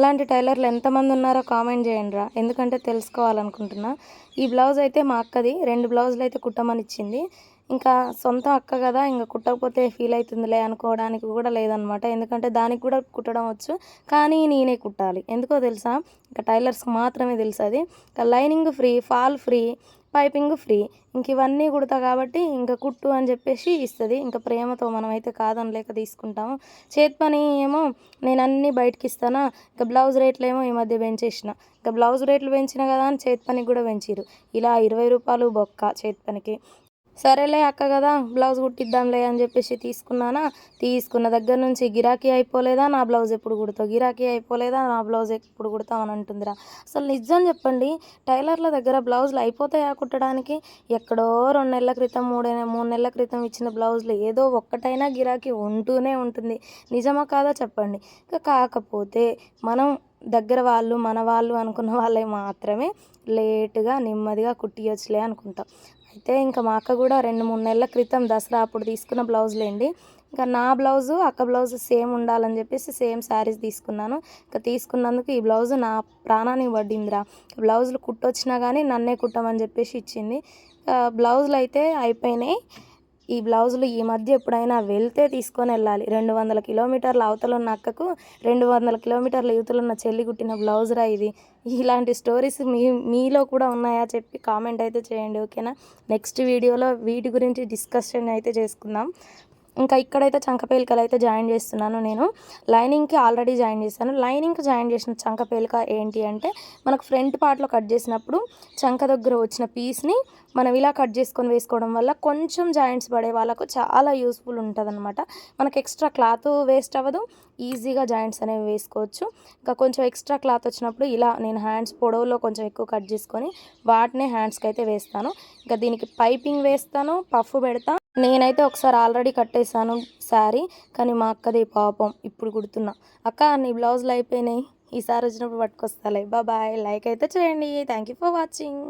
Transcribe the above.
అలాంటి టైలర్లు ఎంతమంది ఉన్నారో కామెంట్ చేయండి రా ఎందుకంటే తెలుసుకోవాలనుకుంటున్నా. ఈ బ్లౌజ్ అయితే మా అక్కది. రెండు బ్లౌజులు అయితే కుట్టమని ఇచ్చింది. ఇంకా సొంత అక్క కదా ఇంకా కుట్టకపోతే ఫీల్ అవుతుందిలే అనుకోవడానికి కూడా లేదనమాట. ఎందుకంటే దానికి కూడా కుట్టడం వచ్చు. కానీ నేనే కుట్టాలి. ఎందుకో తెలుసా? ఇంకా టైలర్స్కి మాత్రమే తెలుసు అది ఇంకా lining free fall free piping free ఇంక ఇవన్నీ కుడతా కాబట్టి ఇంకా కుట్టు అని చెప్పేసి ఇస్తుంది. ఇంకా ప్రేమతో మనం అయితే కాదని లేక తీసుకుంటాము. చేతి పని ఏమో నేను అన్నీ బయటకి ఇస్తానా? ఇంకా బ్లౌజ్ రేట్లు ఏమో ఈ మధ్య పెంచేసిన. ఇంకా బ్లౌజ్ రేట్లు పెంచిన కదా అని చేతి పనికి కూడా పెంచారు ఇలా ఇరవై రూపాయలు బొక్క చేతి పనికి. సరేలే అక్క కదా బ్లౌజ్ కుట్టిద్దాంలే అని చెప్పేసి తీసుకున్నానా? తీసుకున్న దగ్గర నుంచి గిరాకీ అయిపోలేదా? నా బ్లౌజ్ ఎప్పుడు కుడతావు? గిరాకీ అయిపోలేదా? నా బ్లౌజ్ ఎప్పుడు కుడతావు అని అంటుందిరా. అసలు నిజం చెప్పండి టైలర్ల దగ్గర బ్లౌజులు అయిపోతాయా కుట్టడానికి? ఎక్కడో రెండు నెలల క్రితం మూడు మూడు నెలల క్రితం ఇచ్చిన బ్లౌజులు ఏదో ఒక్కటైనా గిరాకీ ఉంటూనే ఉంటుంది. నిజమా కాదా చెప్పండి? ఇంకా కాకపోతే మనం దగ్గర వాళ్ళు మన వాళ్ళు అనుకున్న వాళ్ళే మాత్రమే లేటుగా నెమ్మదిగా కుట్టియొచ్చులే అనుకుంటాం. అయితే ఇంకా మా అక్క కూడా రెండు మూడు నెలల క్రితం దసరా అప్పుడు తీసుకున్న బ్లౌజులేండి ఇంకా నా బ్లౌజు అక్క బ్లౌజ్ సేమ్ ఉండాలని చెప్పేసి సేమ్ శారీస్ తీసుకున్నాను. ఇంకా తీసుకున్నందుకు ఈ బ్లౌజ్ నా ప్రాణానికి పడిందిరా. బ్లౌజులు కుట్టొచ్చినా కానీ నన్నే కుట్టమని చెప్పేసి ఇచ్చింది. బ్లౌజులు అయితే అయిపోయినాయి. ఈ బ్లౌజులు ఈ మధ్య ఎప్పుడైనా వెళ్తే తీసుకొని వెళ్ళాలి. రెండు వందల కిలోమీటర్ల అవతల ఉన్న అక్కకు రెండు వందల కిలోమీటర్ల యువతలున్న చెల్లి కుట్టిన బ్లౌజ్ రా ఇది. ఇలాంటి స్టోరీస్ మీ మీలో కూడా ఉన్నాయా చెప్పి కామెంట్ అయితే చేయండి ఓకేనా? నెక్స్ట్ వీడియోలో వీటి గురించి డిస్కషన్ అయితే చేసుకుందాం. ఇంకా ఇక్కడైతే చంకపేలికలు అయితే జాయిన్ చేస్తున్నాను నేను. లైనింగ్కి ఆల్రెడీ జాయిన్ చేశాను. లైనింగ్కి జాయిన్ చేసిన చంకపేలిక ఏంటి అంటే మనకు ఫ్రంట్ పార్ట్లో కట్ చేసినప్పుడు చంక దగ్గర వచ్చిన పీస్ని మనం ఇలా కట్ చేసుకొని వేసుకోవడం వల్ల కొంచెం జాయింట్స్ పడే వాళ్ళకు చాలా యూస్ఫుల్ ఉంటుంది అనమాట మనకు ఎక్స్ట్రా క్లాత్ వేస్ట్ అవ్వదు. ఈజీగా జాయింట్స్ అనేవి వేసుకోవచ్చు. ఇంకా కొంచెం ఎక్స్ట్రా క్లాత్ వచ్చినప్పుడు ఇలా నేను హ్యాండ్స్ పొడవులో కొంచెం ఎక్కువ కట్ చేసుకొని వాటినే హ్యాండ్స్కి అయితే వేస్తాను. ఇంకా దీనికి పైపింగ్ వేస్తాను పఫ్ పెడతాను నేనైతే ఒకసారి ఆల్రెడీ కట్టేశాను శారీ కానీ మా అక్కది పాపం. ఇప్పుడు కుడుతున్నా. అక్క నీ బ్లౌజులు అయిపోయినాయి. ఈసారి వచ్చినప్పుడు పట్టుకొస్తాలే. బాయ్ లైక్ అయితే చేయండి. Thank you for watching